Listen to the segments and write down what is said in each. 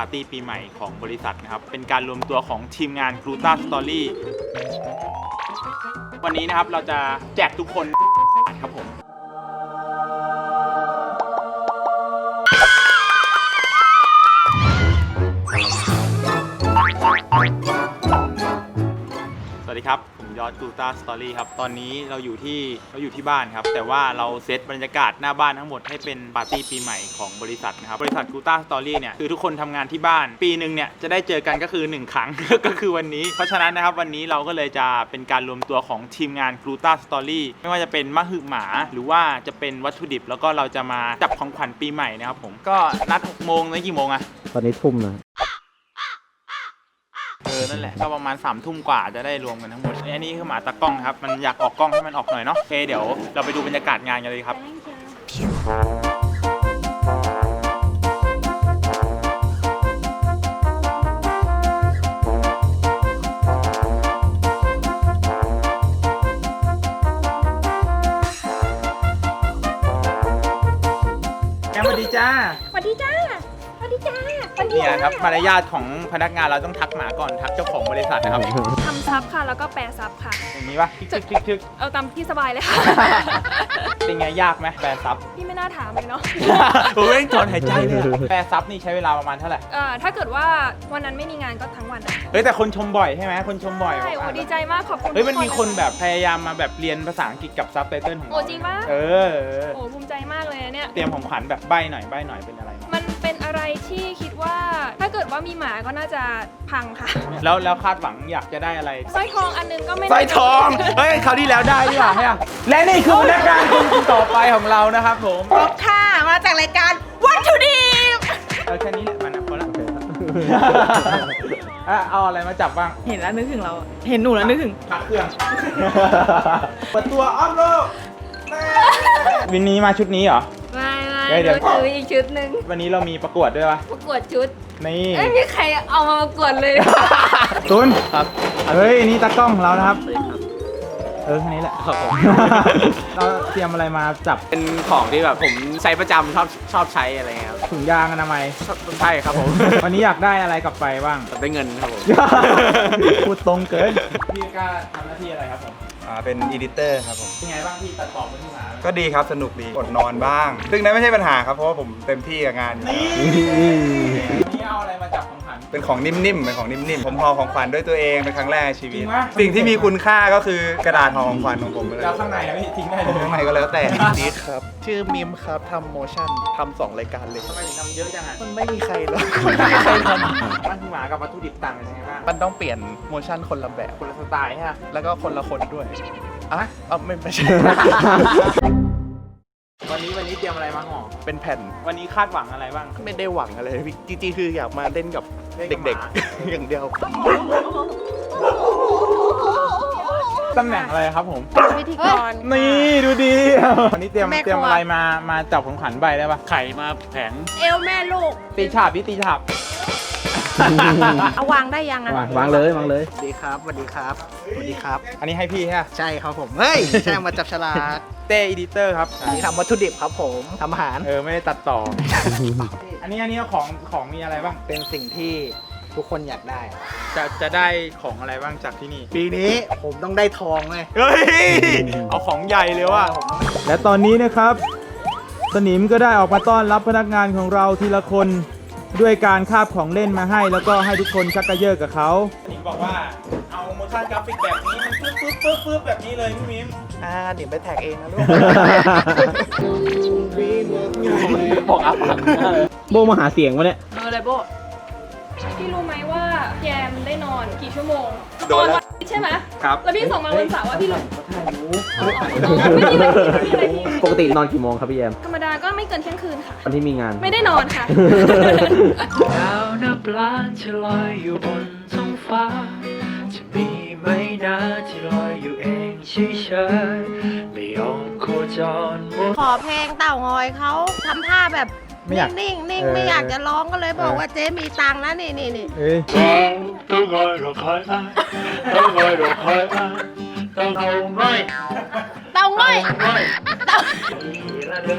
ปาร์ตี้ปีใหม่ของบริษัทนะครับ เป็นการรวมตัวของทีมงาน g l u t a Story วันนี้นะครับเราจะแจกทุกคนครับผม สวัสดีครับ ผม ยอดกูต้าสตอรี่ครับ ตอนนี้เราอยู่ที่เราอยู่ที่บ้านครับ แต่ว่าเราเซตบรรยากาศหน้าบ้านทั้งหมดให้เป็นปาร์ตี้ปีใหม่ของบริษัทนะครับ บริษัทกูต้าสตอรี่เนี่ยคือทุกคนทำงานที่บ้าน ปีหนึ่งเนี่ยจะได้เจอกันก็คือ 1 ครั้ง ก็คือวันนี้ เพราะฉะนั้นนะครับวันนี้เราก็เลยจะเป็นการรวมตัวของทีมงานกูต้าสตอรี่ไม่ว่าจะเป็นมะฮึหมา หรือว่าจะเป็นวัตถุดิบ แล้วก็เราจะมาจับของขวัญปีใหม่นะครับผมก็นัด6โมงแล้วกี่โมงอะตอนนี้ทุ่มนะ ออนั่นแหละก็ประมาณ3ามทุ่มกว่าจะได้รวมกันทั้งหมดอันนี้คือหมาตากล้องครับ มันอยากออกกล้องให้มันออกหน่อยเนาะโอเคเดี๋ยวเราไปดูบรรยากาศงานกันเลยครับแอมสวัสดีจ้า สวัสดีจ้าส วัสดีจ้าสวัสดีเนี่ยครับมารยาทของพนักงานเราต้องทักหมาก่อนทักเจ้าของบริษัทนะครับทำซับค่ะ แล้วก็แปรซับค่ะ อย่างนี้ปะทึกทึกทึกทึกเอาตามที่สบายเลยค่ะ เป็นไงยากไหมแปลซับพี่ไม่น่าถามเลยเนาะโอ้ยถอนหายใจเลยอะแปลซับนี่ใช้เวลาประมาณเท่าไหร่เอ่อถ้าเกิดว่าวันนั้นไม่มีงานก็ทั้งวันนะเฮ้ยแต่คนชมบ่อยใช่ไหมคนชมบ่อยใช่บอกโอ้อ่านดีใจมากขอบคุณเฮ้ยมันมีทุกคนแบบพยายามมาแบบเรียนภาษาอังกฤษกับซับไตเติลของเราโอ้จริงปะเออเออโอ้ภูมิใจมากเลยนะเนี่ย เตรียมของขวัญแบบใบหน่อยใบหน่อยเป็นอะไร ที่คิดว่าถ้าเกิดว่ามีหมาก็น่าจะพังค่ะแล้วแล้วคาดหวังอยากจะได้อะไรสร้อยทองอันนึงก็ไม่สร้อยทอง เฮ้ยคราวที่แล้วได้ดีกว่าเนี่ยและนี่คือพนักงานคนต่อไปของเรานะครับผมครบค่ะมาจากรายการวัตถุดิบเออแค่นี้แหละมันนะพอละอะเอาอะไรมาจับบ้าง เห็นแล้วนึกถึงเรา เห็นหนูแล้วนึกถึงพักเครื่องเปิดตัวอ้อมโลกวินนี้มาชุดนี้เหรอไม่เฮ้ยเดี๋ยวถืออีกชุดหนึ่งวันนี้เรามีประกวดด้วยปะประกวดชุดนี่ไม่มีใครเอามาประกวดเลย ตุนครับเฮ้ยนี่ตากล้องของเรานะครับ เออแค่นี้แหละ ครับผม เราเตรียมอะไรมาจับเป็นของที่แบบผมใช้ประจำชอบชอบใช้อะไรเงี้ยครับถุงยางอนามัยใช่ครับผมวันนี้อยากได้อะไรกลับไปบ้างได้เงินครับผม พูดตรงเกิน พี่กล้าทำหน้าที่อะไรครับผม อ่าเป็นอีดิเตอร์ครับผม เป็นไงบ้างพี่ตัดต่อมือที่หมาก็ดีครับ สนุกดีอดนอนบ้าง ซึ่งนั้นไม่ใช่ปัญหาครับ เพราะว่าผมเต็มที่กับงานอยู่นี่แล้ววันนี้เอาอะไรมาจับของขวัญ เป็นของนิ่มๆเป็นของนิ่มๆผมห่อของขวัญด้วยตัวเองเป็นครั้งแรกในชีวิจริตงปะ สิ่งที่มีคุณค่าก็คือกระดาษห่อของขวัญของผมเลยแล้วข้างในอะพี่ทิ้งได้เลยข้างในก็แล้วแต่ นิดครับ ชื่อมิมครับทำโมชั่นทำสองรายการเลย ทำไมถึงทำเยอะจังอะมันไม่มีใครเลยไม่มีใครทำมันคือหมากับวัตถุดิบต่างกันยังไงบ้างมันต้องเปลี่ยนโมชั่นคนละแบบ คนละสไตล์ฮะ แล้วก็คนละคนด้วย อะเอาไม่ไม่ใช่ วันนี้วันนี้เตรียมอะไรมาห่อเป็นแผ่นวันนี้คาดหวังอะไรบ้าง ไม่ได้หวังอะไรพี่จริงๆคืออยากมาเล่นกับเล่นกับหมาเด็กๆ อย่างเดียวตำแหน่งอะไรครับผมพิธีกรนี่ดูดีวันนี้เตรียมแม่ครัวเตรียมอะไรมามาจับของขวัญใบได้ปะไข่มาแผงเอวแม่ลูกตีฉาบพี่ตีฉาบ เอาวางได้ยังอะวางวางเลยวางเลย สวัสดีครับสวัสดีครับสวัสดีครับ อันนี้ให้พี่ฮะใช่ครับผม เฮ้ยใช่มาจับฉลากเต้อีดิเตอร์ครับนี่ทำวัตถุดิบครับผมทำอาหาร เออไม่ได้ตัดต่อ อันนี้อันนี้ของของมีอะไรบ้าง เป็นสิ่งที่ทุกคนอยากได้ จะจะได้ของอะไรบ้างจากที่นี่ ปีนี้ผมต้องได้ทองเลยเฮ้ย เอาของใหญ่เลยว่ะ และตอนนี้นะครับ สนิมก็ได้ออกมาต้อนรับพนักงานของเราทีละคน ด้วยการคาบของเล่นมาให้ แล้วก็ให้ทุกคนชักกระเยอะกับเขาสนิมบอกว่าเอาโมชั่นกราฟิกแบบนี้มันปึ๊บปึ๊บปึ๊บปึ๊บแบบนี้เลยพี่มิมอ่าเดี๋ยวไปแท็กเองนะลูกบอกอัพผังโบมาหาเสียงวะเนี่ยเออเลยโบพี่รู้ไหมว่าแยมได้นอนกี่ชั่วโมงโดนแล้วตอวันอาทิตย์ใช่ไหมครับ แล้วพี่ส่งมาวันเสาร์ว่าพี่ลงอ๋อไม่มีอะไร ผิดไม่มีอะไรผิดปกตินอนกี่โมงครับพี่แยมธรรมดาก็ไม่เกินเที่ยงคืนค่ะ วันที่มีงาน ไม่ได้นอนค่ะ ดาวนับล้านที่ลอยอยู่บนท้องฟ้า จะมีไหมนะที่ลอยอยู่เองเฉยๆไม่ยอมโคจรวนขอเพลงเต่างอยเขาทำท่าแบบไม่อยากนิ่งๆนิ่งเออไม่อยากจะร้องก็เลยบอกว่าเจ๊มีตังค์นะนี่นี่นี่เอ้ยต้องคอยรอคอยมาต้องคอยรอคอยมา ต้องเอาไม่เต่างอยไม่เต่าละเดิ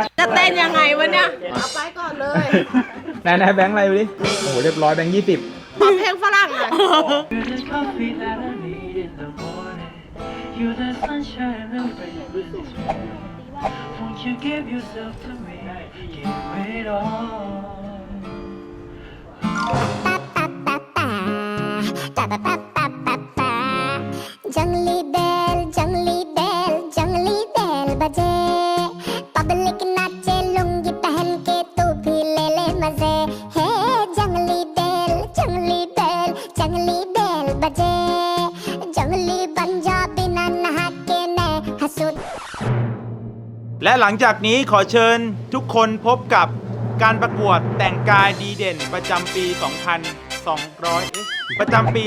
นจะเต้นยังไงวะเนี่ยเอาไปก่อนเลยไหนไหนแบงค์อะไรดิโอ้โหเรียบร้อยแบงค์ยี่สิบขอเพลงฝรั่งหน่อย Won't you give yourself to me? Give it all. जंगली बैल जंगली बैल जंगली बैल बजे पब्लिक नाचे लुंगी पहन के तू भी ले ले मजे हे जंगली बैल जंगली बैल जंगली बैल बजे जंगली बन जा बिना नहा के मैं हंसू และหลังจากนี้ขอเชิญทุกคนพบกับการประกวดแต่งกายดีเด่นประจำปี 2,200เอ๊ะประจำปี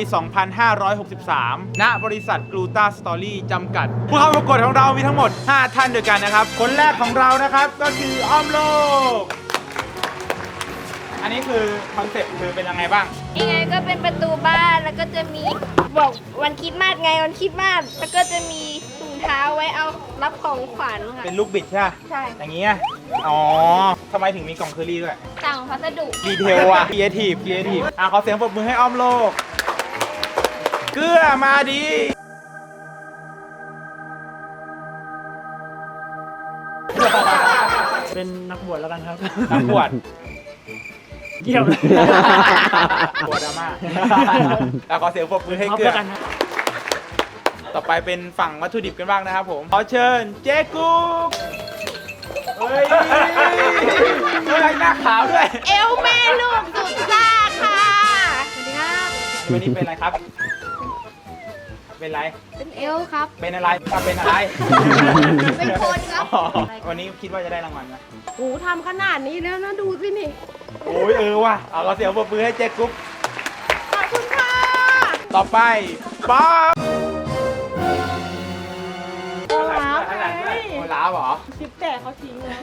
2563 ณ บริษัทกลูตาสตอรี่จำกัด ผู้เข้าประกวดของเรามีทั้งหมด 5 ท่านด้วยกันนะครับ คนแรกของเรานะครับก็คืออ้อมโลก อันนี้คือคอนเซ็ปต์คือเป็นยังไงบ้าง ยังไงก็เป็นประตูบ้านแล้วก็จะมีบอกวันคริดมาสไงวันคริดมาสแล้วก็จะมีถุงเท้าไว้เอารับของขวัญค่ะเป็นลูกบิดใช่ไหมใช่ อย่างเงี้ย อ๋อทำไมถึงมีกล่องเคอรี่ด้วย สั่งพัสดุ ดีเทลอะครีเอทีฟครีเอทีฟอะขอเสียงปรบมือให้อ้อมโลก เกื้อมาดีเป็นนักบวชแล้วกันครับ นักบวชเกี่ยวเลยบวชดราม่าอะขอเสียงปรบมือให้ครับเกื้อแล้วกันครับต่อไปเป็นฝั่งวัตถุดิบกันบ้างนะครับผม ขอเชิญเจ๊กุ๊ก เฮ้ยเฮ้ยหน้าขาวด้วย เอวแม่ลูกสุดซ่าค่ะ สวัสดีครับ วันนี้เป็นอะไรครับ เป็นอะไร เป็นเอลครับ เป็นอะไรอะเป็นอะไร เป็นคนครับ อ๋อวันนี้คิดว่าจะได้รางวัลไหมโหทำขนาดนี้แล้วนะดูสินี่ โอ้ยเออว่ะ เอาเราเสียงปรบมือให้เจ๊กุ๊กขอบคุณค่ะ ต่อไปป๊อ แต่เขาทิ้งแล้ว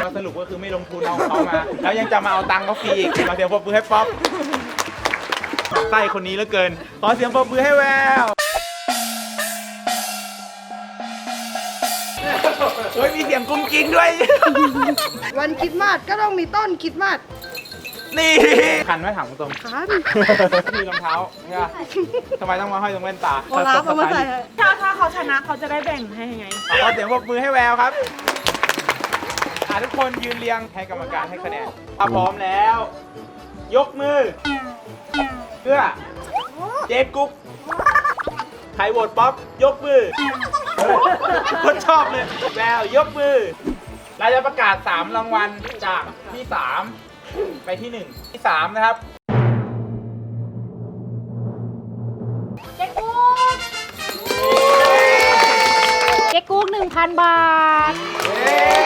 เราสรุปก็คือไม่ลงทุนเอาเขามา แล้วยังจะมาเอาตังค์เขาฟรีอีกขอเสียงปรบมือให้ป๊อปใต้คนนี้เหลือเกิน ขอเสียงปรบมือให้แววเฮ้ยมีเสียงกุ้งกิ้งด้วย วันคริดมาสก็ต้องมีต้นคริดมาส นี่ขันไหมถามตรงคันๆมีรองเท้าใช่ปะทำไมต้องมาห้อยตรงแว่นตาโอลาฟเอามาใส่ให้ถ้าถ้าเขาชนะเขาจะได้แบ่งให้ไง ขอเสียงปรบมือให้แววครับอะทุกคนยืนเรียงให้กรรมการให้คะแนนถ้าพร้อมแล้ว ยกมือเพื่อเจ๊กุ๊กใครโหวตป๊อปยกมือคนชอบเลยแววยกมือ เราจะประกาศ 3 รางวัลจากที่ 3 ไปที่หนึ่งที่สามนะครับ เจ๊กุ๊กเจ๊กุ๊กหนึ่งพันบาท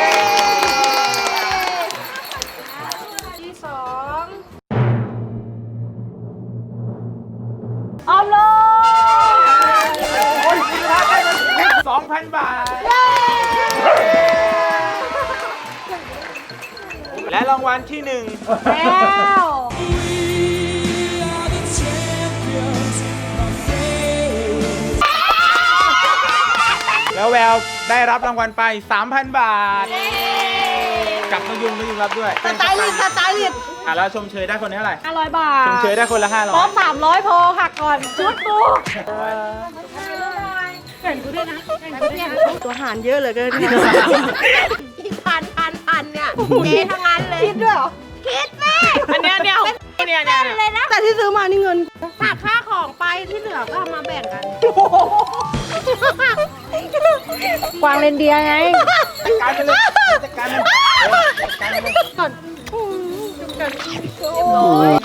และรางวัลที่หนึ่งแล้วแล้วแววได้รับรางวัลไป 3,000 บาท กับนกยุงนกยุงรับด้วยสไตลิสต์สไตลิสต์อะแล้วชมเชยได้คนนี้เท่าไหร่ห้าร้อยบาทชมเชยได้คนละ500พร้อมสามร้อยพอหักก่อน ชุดกูตัวหารเยอะเหลือเกินอีกพัน พันพันเนี่ยเจ๊ทั้งนั้นเลยคิดด้วยเหรอคิดแม่อันเนี้ยเนี่ยเนี่ยเนี่ยเลยนะแต่ที่ซื้อมานี่เงินฝากค่าของไปที่เหลือก็เอามาแบ่งกันกวางเรนเดียร์ไงจัดการไปเลยจัดการเลยเออจัดการไปเลยก่อนคนแ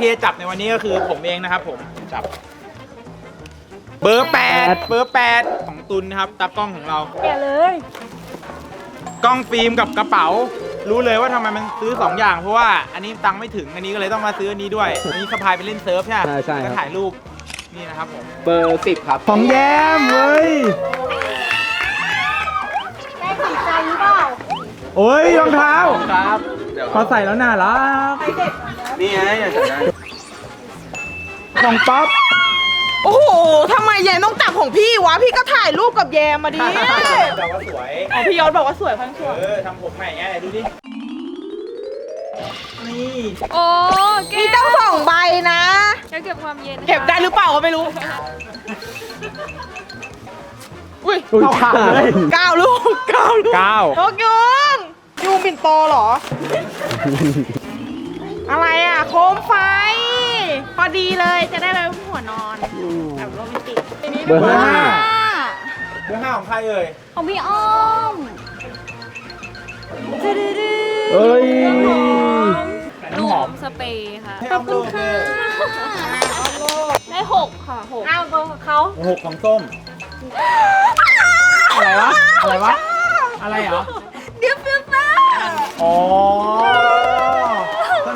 ที่จะจับในวันนี้ก็คือผมเองนะครับผมจับ เบอร์แปดเบอร์แปดของตุนนะครับตากล้องของเรา แกะเลยกล้องฟิล์มกับกระเป๋า รู้เลยว่าทำไมมันซื้อ2อย่างเพราะว่าอันนี้ตังค์ไม่ถึงอันนี้ก็เลยต้องมาซื้ออันนี้ด้วยอันนี้สะพายไปเล่นเซิร์ฟใช่ไหมใช่ใช่ครับ ก็ถ่ายรูปนี่นะครับผมเบอร์สิบครับ ของแย้มเว้ยได้สีใจหรือเปล่าโอ้โอ้ยรองเท้าครับ เดี๋ยวพอใส่แล้วน่ารักนี่ไงอยากจะได้ ของป๊อปโอ้โหทำไมแยมต้องจับของพี่วะ พี่ก็ถ่ายรูปกับแยมมาดิ แต่ว่าสวย อ๋อพี่ยอดบอกว่าสวยพังสวยเออทำผมใหม่ไงไหนดูดิ นี่โอ้แก้มีตั้งสองใบนะแก้วเก็บความเย็นเก็บได้หรือเปล่าก็ไม่รู้ อุ้ยเอาขาดเลยเก้าลูกเก้าลูก เก้านกยุงยุงปิ่นโตเหรอ อะไรอะ โคมไฟ พอดีเลยจะได้เลยหัวนอนแบบโรแมนติกเบอร์ห้าเบอร์ห้าของใครเอ่ยของพี่อ้อมเอ้ยน้ำหอมสเปรย์ค่ะขอบคุณค่ะได้หกค่ะหกเอาเบอร์เขาหกของส้มอะไรวะอะไรวะอะไรเหรอเดี๋ยวฟิลเตอร์อ๋อต้อง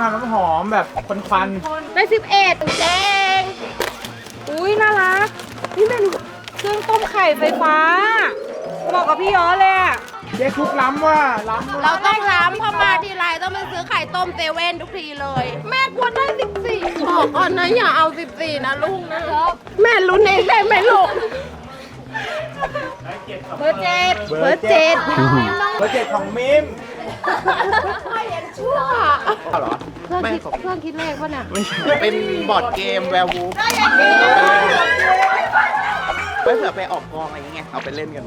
ทำน้ำหอมแบบควันได้สิบเอ็ดแดง อุ้ยน่ารัก นี่เป็นเครื่องต้มไข่ไฟฟ้าเหมาะกับพี่ยอเลยอะๆเจ๊คุกล้ำว่าล้ำเราต้องล้ำเข้ามาทีไรต้องไปซื้อไข่ต้มเซเว่นทุกทีเลย แม่ควรได้สิบสี่บอกก่อนนะอย่าเอาสิบสี่นะลูกนะแม่ลุ้นเองได้ไหมลูกเบอร์เจ็ดเบอร์เจ็ดเบอร์เจ็ดของมิม ชั่วเครื่องคิดเครื่องคิดเลขป่ะเนี่ยเป็นบอร์ดเกมแวร์วูฟไว้เผื่อไปออกกองอะไรอย่างเงี้ยเอาไปเล่นกัน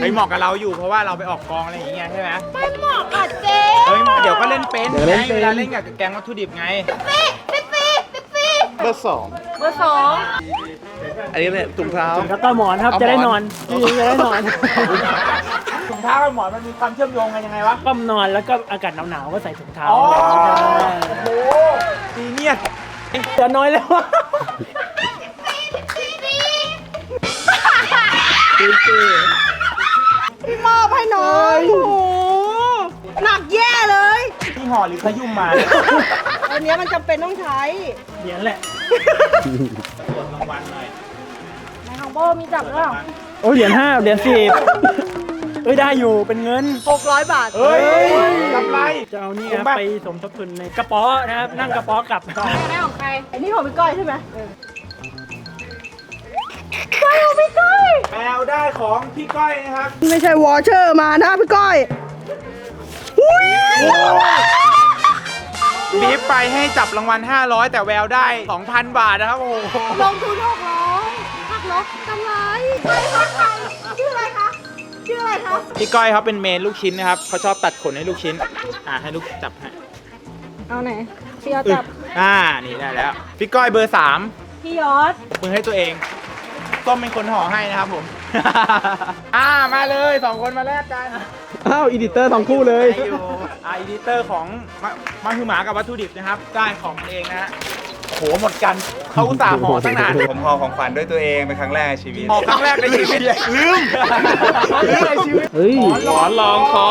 เฮ้ยเหมาะกับเราอยู่เพราะว่าเราไปออกกองอะไรอย่างเงี้ยใช่ไหมไม่เหมาะกับเจ๊เฮ้ยเดี๋ยวก็เล่นเป็นเดี๋ยวเล่นไงเป็นเวลาเล่นกับแกงวัตถุดิบไง เบอร์สองเบอร์สองอันนี้เนี่ยถุงเท้า แล้วก็หมอนครับ เอาจะได้หมนออนนจะได้นอนถุง เท้ากับหมอนมันมีความเชื่อมโยงกันยังไงวะก็นอนแล้วก็อากาศหนาวๆก็ใส่ถุงเท้าอ๋อใช่โอ้โหซีเนียสเดี๋ยวน้อยแล้วอะพี่มอบให้น้องโอ้โหหนักแย่เลย ที่ห่อหรือขยุ่มมาอันเนี้ยมันจำเป็นต้องใช้ เหรียญแหละตรวจรางวัลหน่อยในของโบมีจับหรือเปล่าโอ้ยเหรียญห้าเหรียญสิบ เอ้ยได้อยู่เป็นเงินหกร้อยบาท เฮ้ยกำไร จะเอานี่ผมนะแบบไปสมทบทุนในกระป๋อนะครับนั่งกระป๋อกลับได้ของใครอันนี้ของพี่ก้อยใช่ไหมแมวได้ของพี่ก้อยนะครับ ไม่ใช่วอเชอร์มานะพี่ก้อยบีบไปให้จับรางวัล 500 แต่แววได้ 2,000 บาทนะครับ โอ้โหลงทุนหกร้อยหักลบกำไรใครคะใครชื่ออะไรคะ ชื่ออะไรคะพี่ก้อยเขาเป็นเมนลูกชิ้นนะครับเขาชอบตัดขนให้ลูกชิ้น อ่าให้ลูกจับให้เอาไหนพี่ยอดจับอ่านี่ได้แล้ว พี่ก้อยเบอร์สามพี่ยอดมือให้ตัวเองต้มเป็นคนห่อให้นะครับผม อ่ามาเลยสองคนมาแลกกันอ้าวอีดิเตอร์สองคู่เลยได้อยู่อ่าอีดิเตอร์ของมามาคือหมากับวัตถุดิบนะครับได้ของมันเองนะฮะ โอ้โหหมดกันเขาอุตส่าห์ห่อตั้งนานผมห่อของขวัญด้วยตัวเองเป็นครั้งแรกในชีวิตห่อครั้งแรกในชีวิตลืมลืมในชีวิตเฮ้ยหมอนรองคอ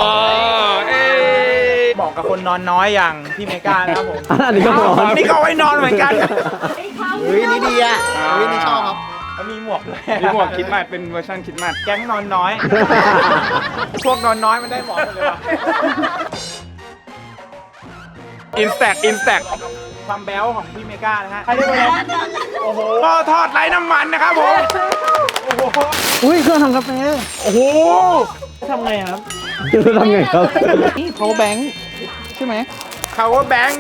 เอ้ยเหมาะกับคนนอนน้อยอย่างพี่เมกานะครับผมอันนี้ก็หมอนนี่ก็เอาไว้นอนเหมือนกันเฮ้ยนี่ดีอะเฮ้ยนี่ชอบครับแล้วมีหมวกด้วยมีหมวกคิดมาสเป็นเวอร์ชันคิดมาสแก๊งนอนน้อย พวกนอนน้อยมันได้หมอนหมดเลยว่ะ อินสแต็กอินสแต็กความแบ๊วของพี่เมกานะฮะใครได้ไหมโอ้โหหม้อทอดไร้น้ำมันนะครับผมโอ้โหอุ้ยเครื่องทำกาแฟโอ้โหทำไงอะครับทำไงครับนี่ power bank ใช่ไหม power bank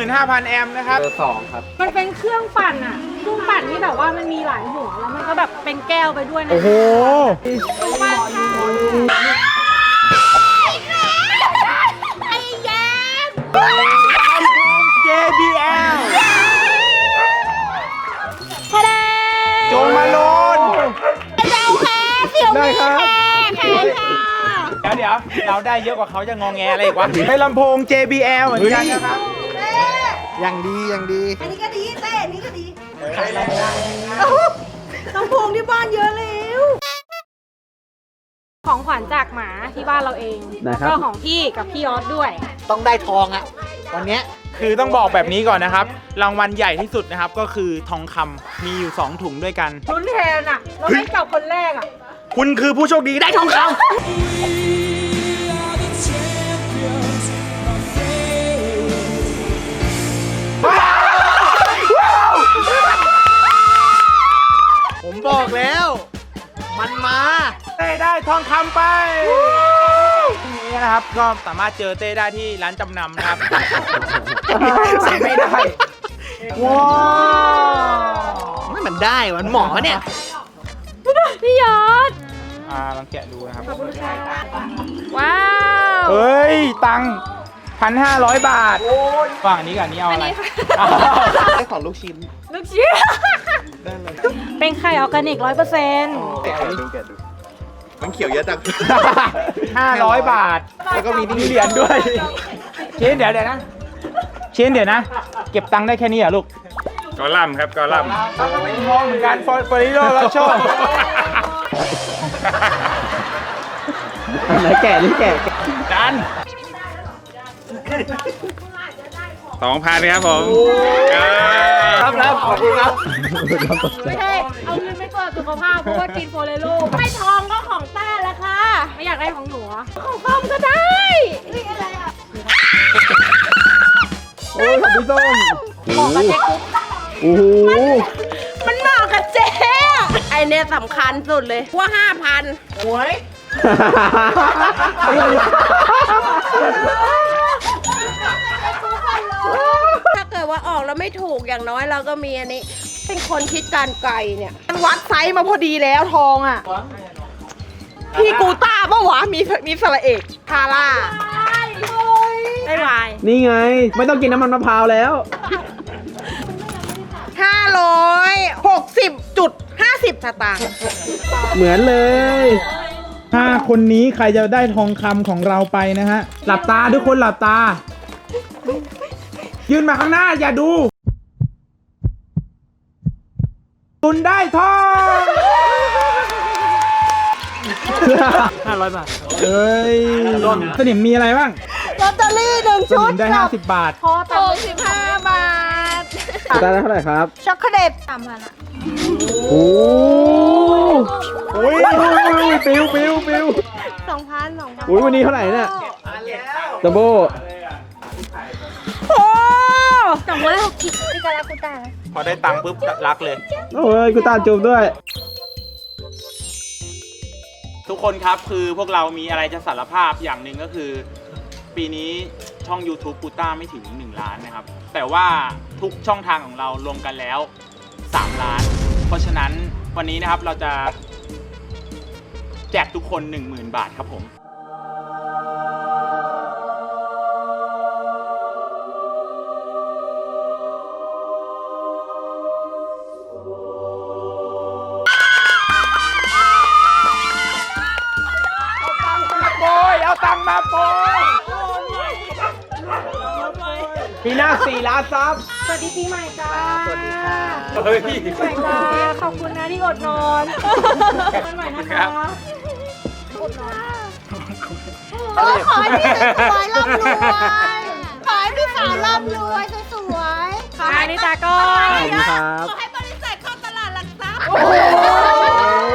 25,000 แอมป์นะครับเบอร์สองครับ มันเป็นเครื่องปั่นอะเครื่องปั่นที่แบบว่ามันมีหลายหัวแล้วมันก็แบบเป็นแก้วไปด้วยนะโอ้โหไอ้แย้ม พ้เสี่ยวได้มีครับแพ้แพ้ค่ะเดี๋ยวเดี๋ยวเราได้เยอะกว่าเขาจะงองแงอะไรอีกวะในลำโพง JBL เหมือนกันนะครับ อย่างดีอย่างดี อันนี้ก็ดีเต้อันนี้ก็ดีขายลำโพงลำโพงที่บ้านเยอะแล้วของขวัญจากหมาที่บ้านเราเองนะแล้วครับก็ของพี่กับพี่ยอดด้วย ต้องได้ทองอะ วันเนี้ยคือต้องบอกแบบนี้ก่อนนะครับ รางวัลใหญ่ที่สุดนะครับก็คือทองคำมีอยู่ 2 ถุงด้วยกัน ลุ้นแทนอะเราไม่จับคนแรกอะ คุณคือผู้โชคดีได้ทองคำผมบอกแล้ว มันมา เต้ได้ทองคำไปนี่นะครับก็สามารถเจอเต้ได้ที่ร้านจำนำนะครับ ใส่ไม่ได้ ว้าวไม่มันได้วะมันหมอเนี่ย พี่ยอด อ่าลองแกะดูนะครับว้าวเฮ้ย ตังพันห้าร้อยบาทฝั่งอันนี้กับอันนี้เอาอะไรอ้าวได้ของลูกชิ้นลูกชิ้นเป็นไข่ออร์แกนิกร้อยเปอร์เซ็นต์แกะดูแกะดูมันเขียวเยอะจังห้าร้อยบาท แล้วก็มีมีเหรียญด้วย เชนเดี๋ยวเดี๋ยวนะ เชนเดี๋ยวนะ เก็บตังค์ได้แค่นี้เหรอลูกกอลัมครับกอลัมมองเหมือนกันฟอร์ฟอริโรแล้วโช ไหนแกะนี่แกะแกะดันสองพันครับผมครับครับขอบคุณครับไม่ใช่เอาเงินไปตรวจสุขภาพเพราะว่ากินโฟเลโลไม่ทองก็ของต้าแหละค่ะ ไม่อยากได้ของหนูอะของส้มก็ได้โอ้ยของพี่ส้มของกับเจ๊กุ๊กโอ้โหมันเหมาะกับเจ๊อะไอเนี่ยสำคัญสุดเลยว่าห้าพันหวย ถ้าเกิดว่าออกแล้วไม่ถูกอย่างน้อยเราก็มีอันนี้ เป็นคนคิดการไกลเนี่ยมันวัดไซส์มาพอดีแล้วทองอะ พี่กูต้าปะวะมีมีสระเอกทาร่าได้วายนี่ไง ไม่ต้องกินน้ำมันมะพร้าวแล้วห้าร้อยหกสิบจุดห้าสิบสตางค์เหมือนเลย ห้าคนนี้ใครจะได้ทองคำของเราไปนะฮะ หลับตาทุกคนหลับตา ยืนมาข้างหน้าอย่าดูตุนได้ทอง ห้าร้อยบาท เอ้ยสนิมมีอะไรบ้าง ลอตเตอรี่หนึ่งสชุนิดมได้ กับ50 บาทพอตังหค์กสิบห้าบาท ได้เท่าไหร่ครับ ช็อกโกแลตสามพันอะ โอ้โอ้ยปิวปิวปิวสองพันสองพันโหวันนี้เท่าไหร่เนี่ยจัมโบ้โอ้สองร้อยหกสิบพี่กาลาคุตานะพอได้ตังค์ปุ๊บรักเลย โอ้ยกูตาจูบด้วย ทุกคนครับคือพวกเรามีอะไรจะสารภาพอย่างหนึ่งก็คือ ปีนี้ช่อง YouTube กูต้าไม่ถึง 1 ล้านนะครับ แต่ว่าทุกช่องทางของเรารวมกันแล้ว 3 ล้าน เพราะฉะนั้นวันนี้นะครับเราจะแจกทุกคน 10,000 บาทครับผมโปยเอาตังค์มาโปย ปีหน้าสี่ล้านซับ สวัสดีปีใหม่จ้าสวัสดีค่ะเฮ้ย ปีใหม่จ้าขอบคุณนะที่อดนอนกันใหม่นะคะอดนอนโอ้ขอให้พี่สวยๆร่ำรวยขอให้พี่สาวร่ำรวยสวยๆขออัให้นนี้ตาก็ขอบคุณครับ ขอให้บริษัทเข้าตลาดหลักทรัพย์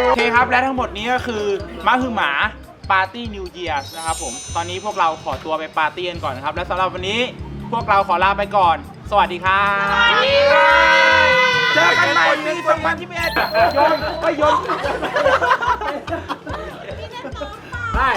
โอเคครับ และทั้งหมดนี้ก็คือมาคือหมาปาร์ตี้นิวเ a ียร์นะครับผม ตอนนี้พวกเราขอตัวไปปาร์ตี้กันก่อนนะครับ และสำหรับวันนี้ พวกเราขอลาไปก่อน สวัสดีครับเจอกันใหม่ปี2021โยนไปโยนได้